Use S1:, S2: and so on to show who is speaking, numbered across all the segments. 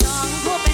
S1: 让我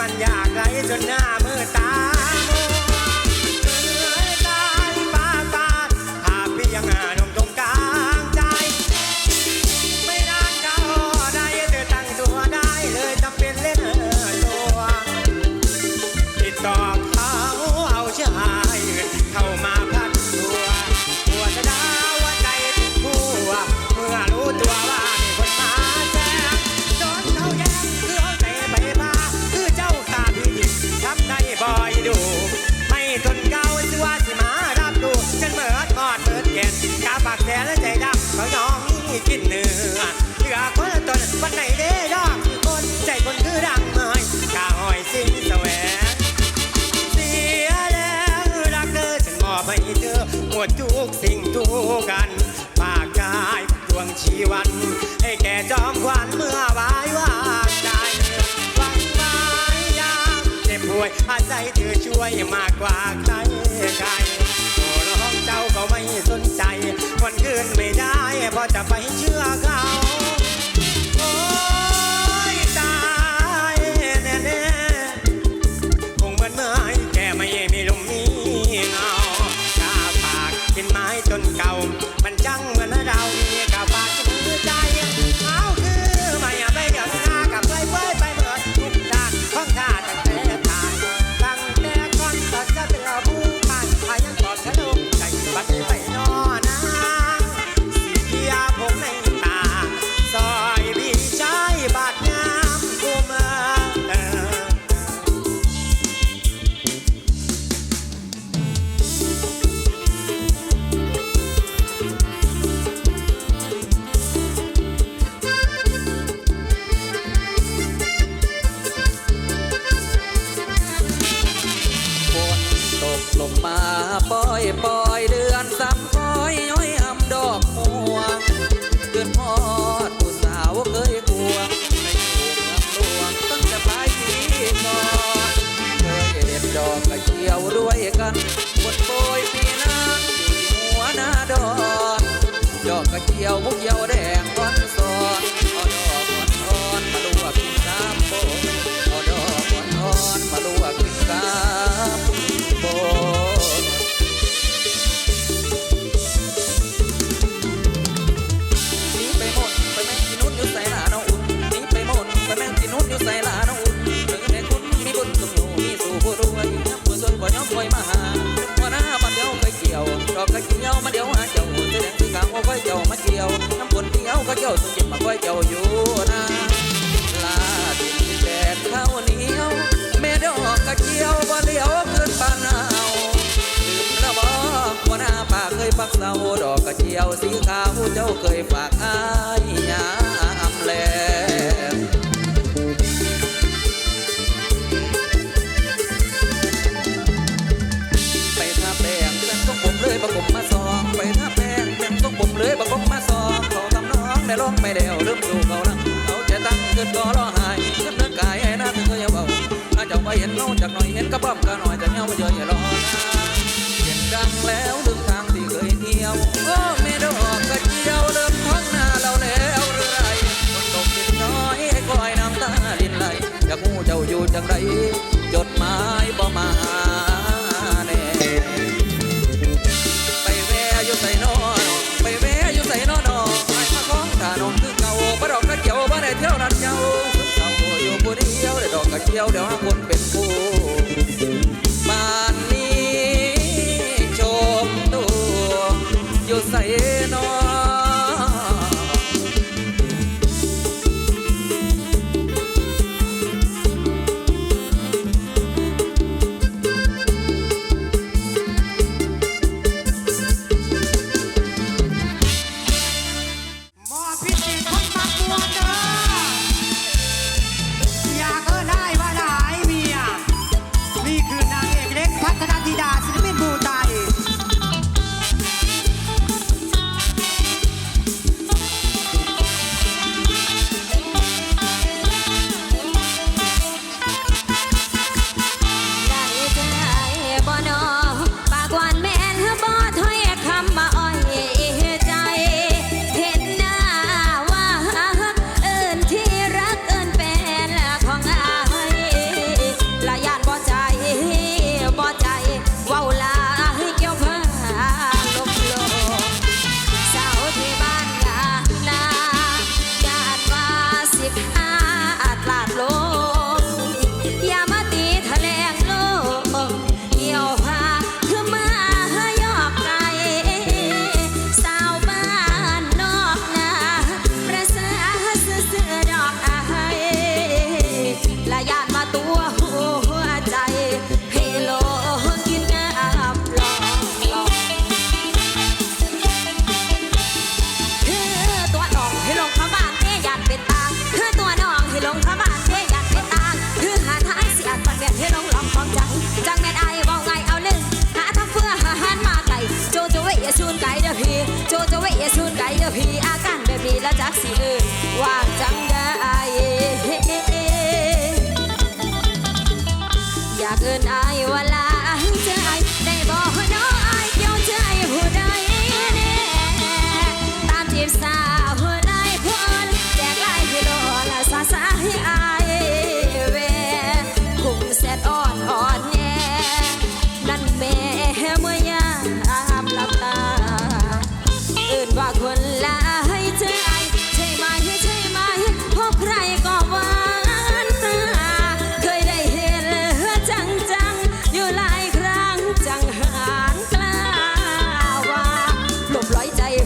S1: มันอยากไหลจนหน้า ดทุกสิ่งทุกกันปากกายดวงชีวัน ให้แก่จอมขวั
S2: ญเมื่อวายวางใจ
S3: วังวายยามเจ็บป่วยอาศัยเธอช่วยมากกว่าใครใครโอ้ร้องเจ้าก็ไม่สนใจวันคืนไม่ได้เพราะจะไปเชื่อเขา ร้องไม่เดี
S4: ยวเริ่มดูเขาลังเขาจะตั้งขึ้นก็ร้องไห้ขึ้นเดินกายให้น่าถึงก็ยังเบาถ้าจะไปเห็นน้องจากหน่อยเห็นกระป๋อมกระหน่อยจะเงาเยอะอย่ารอเห็นดังแล้วลืมทางที่เคยเที่ยวก็ไม่ดอกกระเจียวเริ่มพักหน้าเราแล้วเรื่อยนต
S3: ก
S2: จิตน้อยให้คอยน้ำตาลินไหลอยา
S3: กู้เจ้า
S2: อยู่จังไรจดหมายบ่มา เที่ยวเดี๋ยวหาคนเป็นผู้บ้า
S3: นนี้ชม
S1: ตัวอยู่ใส่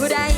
S1: อยใ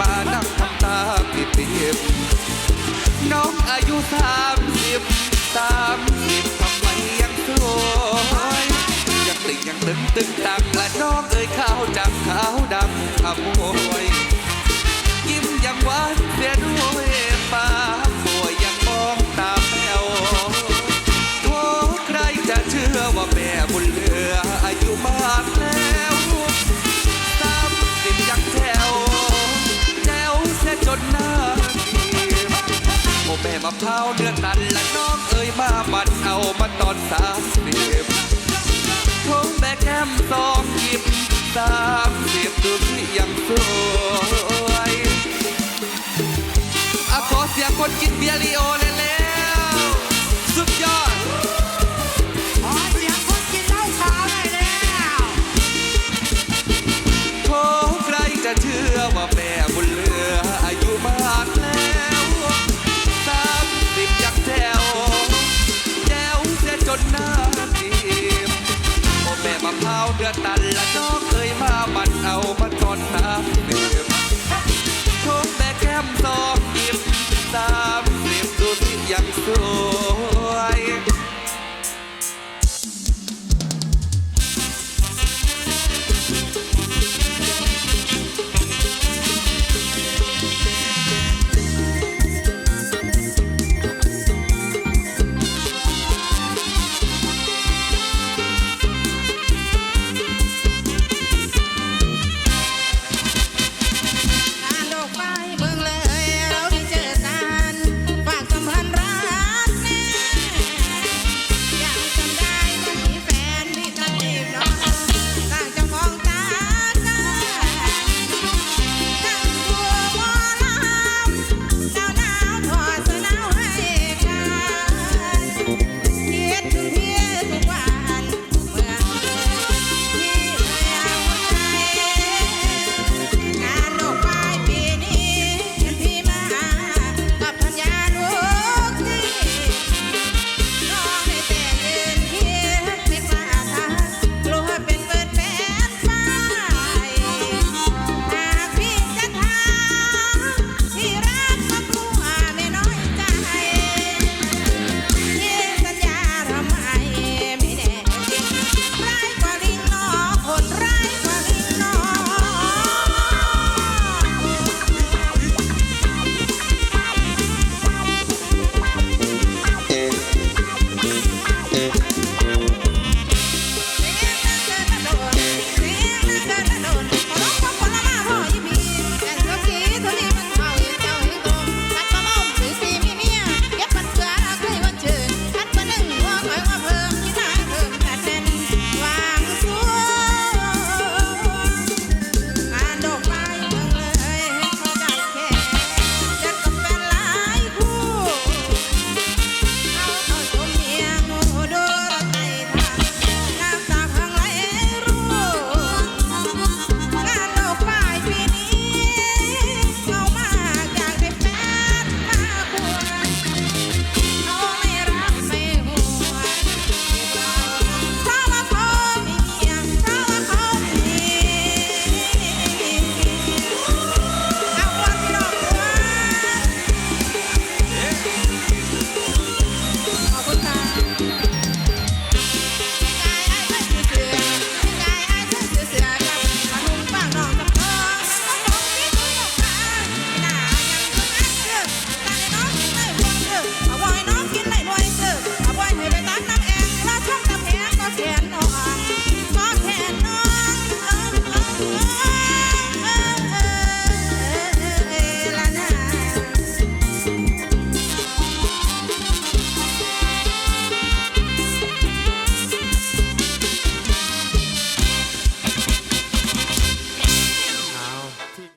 S1: มานั่งทำ
S5: ตาปิบปิบน้องอายุสามสิบสามสิบทำไมยังสวยยังติ่งยังตึงตึงตังและน้องเอ๋ยขาวจำขาวดำขโมยยิ้มยังหวานเสียด้วยปากสวยยังมองตาแป๋วโทใครจะเชื่อว่าแม่บุญเหลืออายุมากแล้ว แม่มะพร้าวเดือนตันและน้องเอ้ยมามันเอามาตอนสามสิบโทงแบกแก้มสองหยิบสามสิบดูสิยังสวยอะขอเสียงคนกินเบียร์ลีโอเลยแล้วสุดยอด
S3: ขอเสียงคนกินเหล้าขาวหน่อยแล้ว
S5: โทใครจะเชื่อว่า แม่มะพร้าวเดือดตันละน้องเคยมาบันเอามา